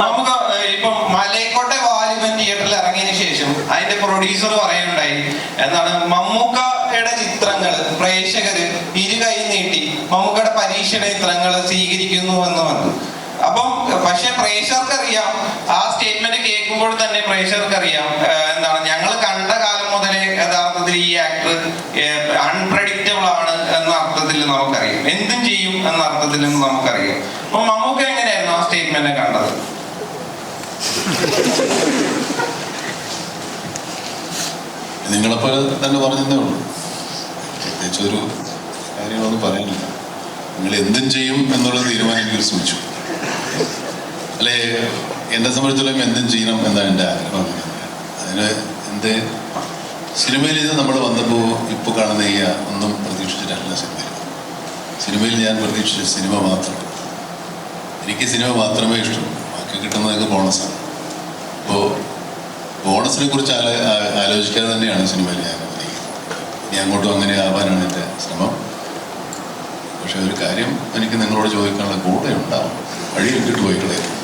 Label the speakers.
Speaker 1: നമുക്ക് ഇപ്പം മലയക്കോട്ടെ വാലിബൻ തിയേറ്ററിൽ ഇറങ്ങിയതിനു ശേഷം അതിന്റെ പ്രൊഡ്യൂസർ പറയുണ്ടായി എന്താണ് മമ്മൂക്കയുടെ ചിത്രങ്ങൾ പ്രേക്ഷകര് ഇരു കൈ നീട്ടി മമ്മൂക്കയുടെ പരീക്ഷയുടെ ചിത്രങ്ങൾ സ്വീകരിക്കുന്നു എന്ന് വന്നു അപ്പം പക്ഷെ പ്രേക്ഷകർക്ക് അറിയാം ആ സ്റ്റേറ്റ്മെന്റ് കേൾക്കുമ്പോൾ തന്നെ പ്രേക്ഷകർക്ക് അറിയാം ഏഹ്, എന്താണ് ഞങ്ങൾ കണ്ട കാലം മുതലേ യഥാർത്ഥത്തിൽ ഈ ആക്ടർ അൺപ്രഡിക്റ്റബിൾ ആണ് എന്ന അർത്ഥത്തിൽ നമുക്കറിയാം. എന്തും ചെയ്യും എന്ന അർത്ഥത്തിൽ നമുക്കറിയാം. അപ്പൊ മമ്മൂക്ക എങ്ങനെയായിരുന്നു ആ സ്റ്റേറ്റ്മെന്റ് കണ്ടത്?
Speaker 2: നിങ്ങളെപ്പോലെ തന്നെ പറഞ്ഞതേ ഉള്ളൂ. പ്രത്യേകിച്ച് ഒരു കാര്യങ്ങളൊന്നും പറയുന്നില്ല നിങ്ങൾ എന്തും ചെയ്യും എന്നുള്ള തീരുമാനം എനിക്ക് ശ്രമിച്ചു. അല്ലെ എന്നെ സംബന്ധിച്ചിടത്തോളം എന്തും ചെയ്യണം എന്നാണ് എന്റെ ആഗ്രഹം. അതിന് എന്ത്? സിനിമയിൽ ഇത് നമ്മൾ വന്നപ്പോൾ ഇപ്പോൾ കാണുന്ന ഈ ഒന്നും പ്രതീക്ഷിച്ചിട്ടല്ല സിനിമയിൽ. സിനിമയിൽ ഞാൻ പ്രതീക്ഷിച്ച സിനിമ മാത്രം. എനിക്ക് സിനിമ മാത്രമേ ഇഷ്ടം. ബാക്കി കിട്ടുന്നതൊക്കെ ബോണസാണ് ബോണസിനെ കുറിച്ച് ആല ആലോചിക്കാതെ തന്നെയാണ് സിനിമയിൽ ഞാൻ ഇനി അങ്ങോട്ടും അങ്ങനെ ആവാനാണ് എന്റെ ശ്രമം. പക്ഷെ ഒരു കാര്യം എനിക്ക് നിങ്ങളോട് ചോദിക്കാനുള്ള കൂടെ ഉണ്ടാവും. വഴി വിട്ടിട്ട് പോയി കളയും